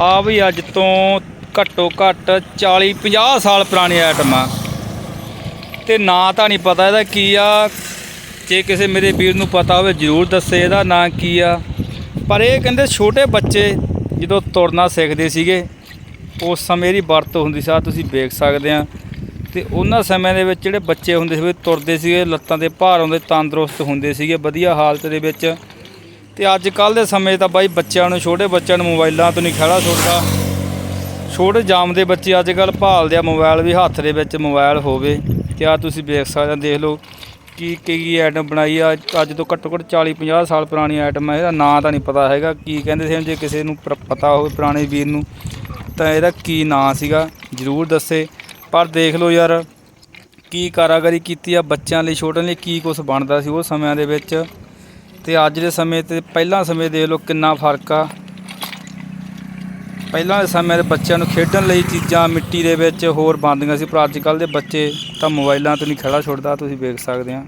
ਆ ਵੀ ਅੱਜ ਤੋਂ ਘੱਟੋ ਘੱਟ 40 50 ਸਾਲ ਪੁਰਾਣੀ ਆਈਟਮ ਆ। ਤੇ ਨਾਂ ਤਾਂ ਨਹੀਂ ਪਤਾ ਇਹਦਾ ਕੀ ਆ। ਜੇ ਕਿਸੇ ਮੇਰੇ ਵੀਰ ਨੂੰ ਪਤਾ ਹੋਵੇ, ਜਰੂਰ ਦੱਸੇ ਇਹਦਾ ਨਾਂ ਕੀ ਆ। ਪਰ ਇਹ ਕਹਿੰਦੇ ਛੋਟੇ ਬੱਚੇ ਜਦੋਂ ਤੁਰਨਾ ਸਿੱਖਦੇ ਸੀਗੇ, ਉਸ ਸਮੇਂ ਦੀ ਵਰਤੋਂ ਹੁੰਦੀ ਸੀ। ਆਹ ਤੁਸੀਂ ਵੇਖ ਸਕਦੇ ਆ। ਤੇ ਉਹਨਾਂ ਸਮੇਂ ਦੇ ਵਿੱਚ ਜਿਹੜੇ ਬੱਚੇ ਹੁੰਦੇ ਸੀ, ਉਹ ਤੁਰਦੇ ਸੀਗੇ, ਲੱਤਾਂ ਤੇ ਭਾਰ ਹੁੰਦੇ ਤੰਦਰੁਸਤ ਹੁੰਦੇ ਸੀਗੇ, ਵਧੀਆ ਹਾਲਤ ਦੇ ਵਿੱਚ। ਤੇ ਅੱਜ ਕੱਲ ਦੇ ਸਮੇਂ ਤਾਂ ਬਾਈ ਬੱਚਿਆਂ ਨੂੰ, ਛੋਟੇ ਬੱਚਿਆਂ ਨੂੰ ਮੋਬਾਈਲਾਂ ਤੋਂ ਨਹੀਂ ਖੜਾ ਛੋੜਦਾ ਛੋਟੇ ਜਾਮ ਦੇ ਬੱਚੇ ਅੱਜ ਕੱਲ ਭਾਲਦੇ ਆ ਮੋਬਾਈਲ ਵੀ, ਹੱਥ ਦੇ ਵਿੱਚ ਮੋਬਾਈਲ ਹੋਵੇ। ਤੇ ਆ ਤੁਸੀਂ ਵੇਖ ਸਕਦੇ ਦੇਖ ਲਓ ਕੀ ਕੀ ਕੀ ਆਈਟਮ ਬਣਾਈ ਆ। ਅੱਜ ਤੋਂ ਘੱਟੋ ਘੱਟ 40 50 ਸਾਲ ਪੁਰਾਣੀ ਆਈਟਮ ਹੈ ਇਹਦਾ ਨਾਂ ਤਾਂ ਨਹੀਂ ਪਤਾ ਹੈਗਾ। ਕੀ ਕਹਿੰਦੇ ਸੀ ਜੇ ਕਿਸੇ ਨੂੰ ਪ- ਪਤਾ ਹੋਵੇ ਪੁਰਾਣੇ ਵੀਰ ਨੂੰ, ਤਾਂ ਇਹਦਾ ਕੀ ਨਾਂ ਸੀਗਾ, ਜਰੂਰ ਦੱਸੇ। ਪਰ ਦੇਖ ਲਓ ਯਾਰ, ਕੀ ਕਾਰਾਗਰੀ ਕੀਤੀ ਆ ਬੱਚਿਆਂ ਲਈ, ਛੋਟਿਆਂ ਲਈ, ਕੀ ਕੁਝ ਬਣਦਾ ਸੀ ਉਹ ਸਮਿਆਂ ਦੇ ਵਿੱਚ। ਤੇ ਅੱਜ ਦੇ ਸਮੇਂ ਤੇ ਪਹਿਲਾਂ ਸਮੇਂ ਦੇਖ ਲਓ ਕਿੰਨਾ ਫ਼ਰਕ ਆ। ਪਹਿਲਾਂ ਦੇ ਸਮੇਂ ਦੇ ਬੱਚਿਆਂ ਨੂੰ ਖੇਡਣ ਲਈ ਚੀਜ਼ਾਂ ਮਿੱਟੀ ਦੇ ਵਿੱਚ ਹੋਰ ਬਣਦੀਆਂ ਸੀ, ਪਰ ਅੱਜ ਕੱਲ ਦੇ ਬੱਚੇ ਤਾਂ ਮੋਬਾਈਲਾਂ ਤੋਂ ਨਹੀਂ ਖੜਾ ਛੁੱਟਦਾ ਤੁਸੀਂ ਵੇਖ ਸਕਦੇ ਆ।